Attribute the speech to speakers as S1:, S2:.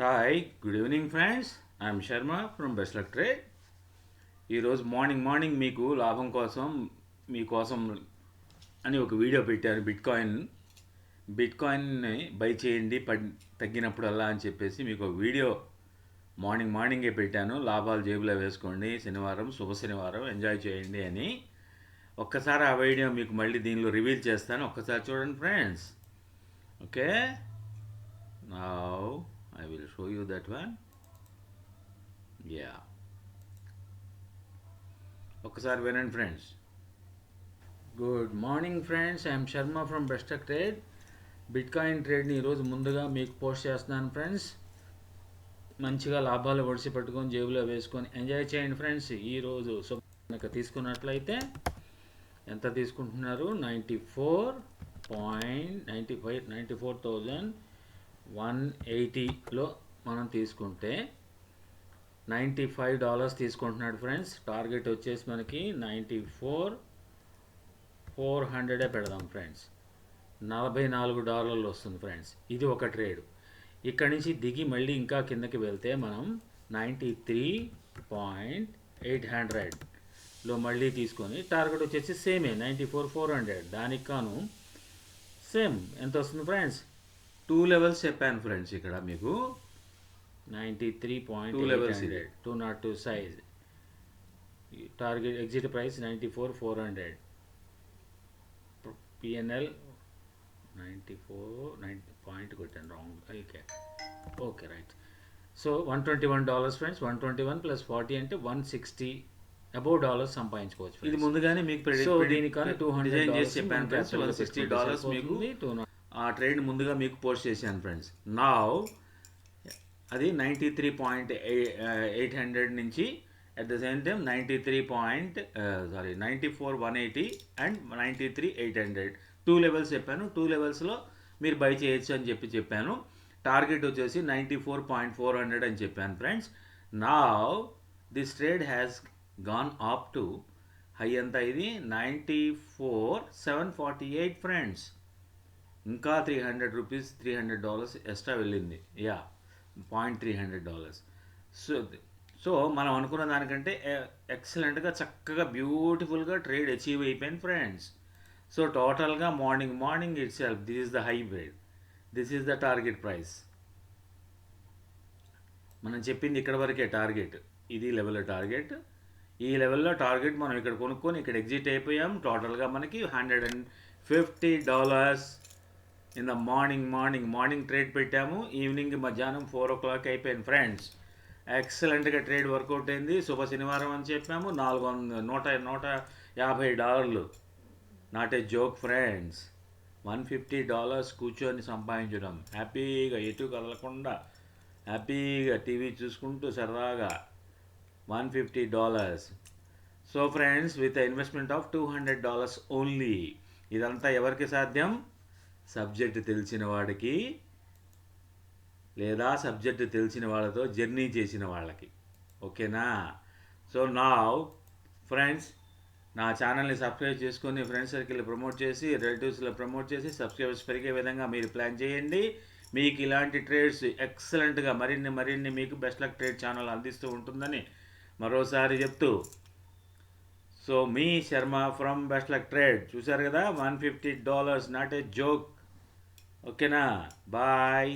S1: Hi good evening friends I'm Sharma from best luck trade ఈరోజు morning morning మీకు లాభం కోసం మీకోసం అని ఒక వీడియో పెట్టాను బిట్ కాయిన్ బిట్ కాయిన్ని బై చేయండి పడ్ తగ్గినప్పుడల్లా అని చెప్పేసి మీకు ఒక వీడియో మార్నింగ్ మార్నింగే పెట్టాను. లాభాలు జేబులో వేసుకోండి శనివారం శుభ శనివారం ఎంజాయ్ చేయండి అని. ఒక్కసారి ఆ వీడియో మీకు మళ్ళీ దీనిలో రివీల్ చేస్తాను. ఒక్కసారి చూడండి ఫ్రెండ్స్ ఓకే నా that one yeah. ఒకసారి వినండి friends. Good morning friends I'm Sharma from best luck trade bitcoin ట్రేడ్ని ఈరోజు ముందుగా మీకు పోస్ట్ చేస్తున్నాను ఫ్రెండ్స్ మంచిగా లాభాలు ఒడిసి పట్టుకొని జేబులో వేసుకొని ఎంజాయ్ చేయండి ఫ్రెండ్స్ ఈరోజు సో కనుక తీసుకున్నట్లయితే ఎంత తీసుకుంటున్నారు? Ninety four point ninety five ninety four thousand one ఎయిటీలో మనం తీసుకుంటే నైంటీ ఫైవ్ డాలర్స్ తీసుకుంటున్నాడు ఫ్రెండ్స్. టార్గెట్ వచ్చేసి మనకి నైంటీ ఫోర్ ఫోర్ హండ్రెడే పెడదాం ఫ్రెండ్స్. నలభై నాలుగు డాలర్లు వస్తుంది ఫ్రెండ్స్. ఇది ఒక ట్రేడ్. ఇక్కడి నుంచి దిగి మళ్ళీ ఇంకా కిందకి వెళ్తే మనం నైంటీ త్రీ పాయింట్ ఎయిట్ హండ్రెడ్లో మళ్ళీ తీసుకొని టార్గెట్ వచ్చేసి సేమే నైంటీ ఫోర్ ఫోర్ హండ్రెడ్. దానికి కాను సేమ్ ఎంత వస్తుంది ఫ్రెండ్స్? టూ లెవెల్స్ చెప్పాను ఫ్రెండ్స్ ఇక్కడ మీకు. Ninety three point
S2: Two levels ఇది.
S1: Hundred two not two size target exit price ninety four four hundred PNL ninety four ninety point కొట్టాను wrong okay okay right so one twenty one dollars friends one twenty one plus forty అంటే one sixty above dollars సంపాదించుకోవచ్చు
S2: ఇది. ముందుగానే మీకు
S1: so దీనికన్నా two hundred
S2: చేసి చెప్పాను friends one sixty dollars మీకు ఆ ట్రేడ్ ముందుగా మీకు పోస్ట్ చేశాను ఫ్రెండ్స్ నా అది ninety three point eight hundred నుంచి at the same time ninety three point sorry ninety four one eighty and ninety three eight hundred two levels చెప్పాను. Two లెవెల్స్లో మీరు బై చేయొచ్చు అని చెప్పి చెప్పాను. టార్గెట్ వచ్చేసి ninety four point four hundred అని చెప్పాను ఫ్రెండ్స్ నా this trade has gone up to high ఎంత ఇది? Ninety four seven forty eight friends ఇంకా three hundred rupees three hundred dollars extra వెళ్ళింది. Yeah point three hundred dollars. So so మనం అనుకున్న దానికంటే ఎక్సలెంట్గా చక్కగా బ్యూటిఫుల్గా ట్రేడ్ అచీవ్ అయిపోయింది ఫ్రెండ్స్. సో టోటల్గా morning morning itself this is the hybrid this is the target price. మనం చెప్పింది ఇక్కడ వరకే టార్గెట్. ఇది లెవెల్ టార్గెట్. ఈ లెవెల్లో టార్గెట్ మనం ఇక్కడ కొనుక్కొని ఇక్కడ ఎగ్జిట్ అయిపోయాం. టోటల్గా మనకి hundred and fifty dollars in the morning morning morning trade పెట్టాము. ఈవినింగ్ మధ్యాహ్నం ఫోర్ ఓ క్లాక్ అయిపోయింది ఫ్రెండ్స్ ఎక్సలెంట్గా ట్రేడ్ వర్కౌట్ అయింది. శుభ శనివారం అని చెప్పాము. నాలుగు వంద నూట నూట యాభై డాలర్లు. Not a joke friends one fifty dollars కూర్చొని సంపాదించడం. హ్యాపీగా ఎటు కదలకుండా హ్యాపీగా టీవీ చూసుకుంటూ సరదాగా one fifty dollars so friends with investment of two hundred dollars only ఇదంతా ఎవరికి సాధ్యం? సబ్జెక్ట్ తెలిసిన వాడికి లేదా సబ్జెక్ట్ తెలిసిన వాళ్ళతో జర్నీ చేసిన వాళ్ళకి. ఓకేనా? సో నా ఫ్రెండ్స్ నా ఛానల్ని సబ్స్క్రైబ్ చేసుకొని ఫ్రెండ్స్ సర్కిల్ ప్రమోట్ చేసి రిలేటివ్స్లో ప్రమోట్ చేసి సబ్స్క్రైబర్స్ పెరిగే విధంగా మీరు ప్లాన్ చేయండి. మీకు ఇలాంటి ట్రేడ్స్ ఎక్సలెంట్గా మరిన్ని మరిన్ని మీకు బెస్ట్ లక్ ట్రేడ్ ఛానల్ అందిస్తూ ఉంటుందని మరోసారి చెప్తూ. So me Sharma from best luck trade చూశారు కదా? One fifty dollars not a joke ఓకేనా బాయ్